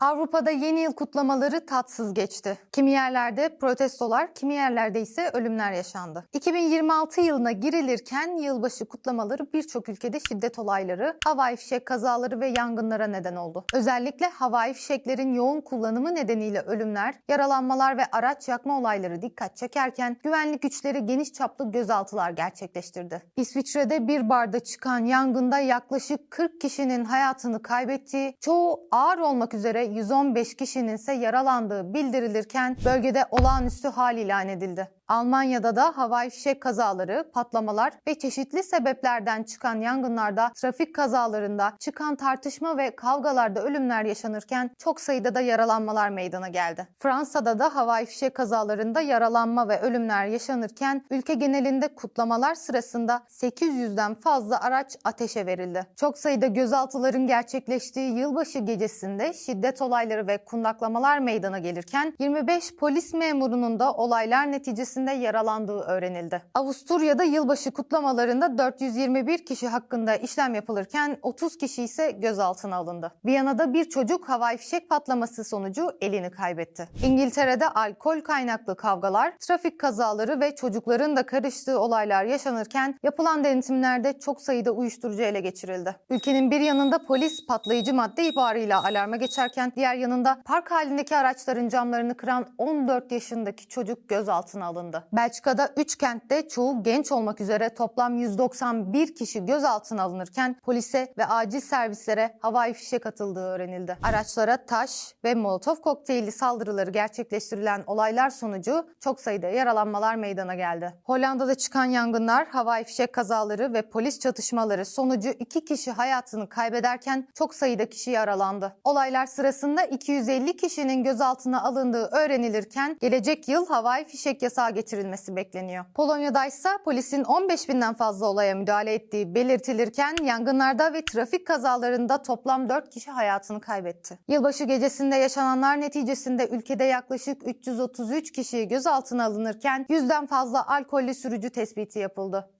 Avrupa'da yeni yıl kutlamaları tatsız geçti. Kimi yerlerde protestolar, kimi yerlerde ise ölümler yaşandı. 2026 yılına girilirken yılbaşı kutlamaları birçok ülkede şiddet olayları, havai fişek kazaları ve yangınlara neden oldu. Özellikle havai fişeklerin yoğun kullanımı nedeniyle ölümler, yaralanmalar ve araç yakma olayları dikkat çekerken güvenlik güçleri geniş çaplı gözaltılar gerçekleştirdi. İsviçre'de bir barda çıkan yangında yaklaşık 40 kişinin hayatını kaybettiği, çoğu ağır olmak üzere 115 kişinin ise yaralandığı bildirilirken bölgede olağanüstü hal ilan edildi. Almanya'da da havai fişek kazaları, patlamalar ve çeşitli sebeplerden çıkan yangınlarda, trafik kazalarında, çıkan tartışma ve kavgalarda ölümler yaşanırken çok sayıda da yaralanmalar meydana geldi. Fransa'da da havai fişek kazalarında yaralanma ve ölümler yaşanırken ülke genelinde kutlamalar sırasında 800'den fazla araç ateşe verildi. Çok sayıda gözaltıların gerçekleştiği yılbaşı gecesinde şiddet olayları ve kundaklamalar meydana gelirken 25 polis memurunun da olaylar neticesinde yaralandığı öğrenildi. Avusturya'da yılbaşı kutlamalarında 421 kişi hakkında işlem yapılırken 30 kişi ise gözaltına alındı. Viyana'da bir çocuk havai fişek patlaması sonucu elini kaybetti. İngiltere'de alkol kaynaklı kavgalar, trafik kazaları ve çocukların da karıştığı olaylar yaşanırken yapılan denetimlerde çok sayıda uyuşturucu ele geçirildi. Ülkenin bir yanında polis patlayıcı madde ihbarıyla alarma geçerken diğer yanında park halindeki araçların camlarını kıran 14 yaşındaki çocuk gözaltına alındı. Belçika'da 3 kentte çoğu genç olmak üzere toplam 191 kişi gözaltına alınırken polise ve acil servislere havai fişek atıldığı öğrenildi. Araçlara taş ve molotof kokteyli saldırıları gerçekleştirilen olaylar sonucu çok sayıda yaralanmalar meydana geldi. Hollanda'da çıkan yangınlar, havai fişek kazaları ve polis çatışmaları sonucu 2 kişi hayatını kaybederken çok sayıda kişi yaralandı. Olaylar sırasında 250 kişinin gözaltına alındığı öğrenilirken gelecek yıl havai fişek yasağı getirilmesi bekleniyor. Polonya'da ise polisin 15 binden fazla olaya müdahale ettiği belirtilirken yangınlarda ve trafik kazalarında toplam 4 kişi hayatını kaybetti. Yılbaşı gecesinde yaşananlar neticesinde ülkede yaklaşık 333 kişi gözaltına alınırken 100'den fazla alkollü sürücü tespiti yapıldı.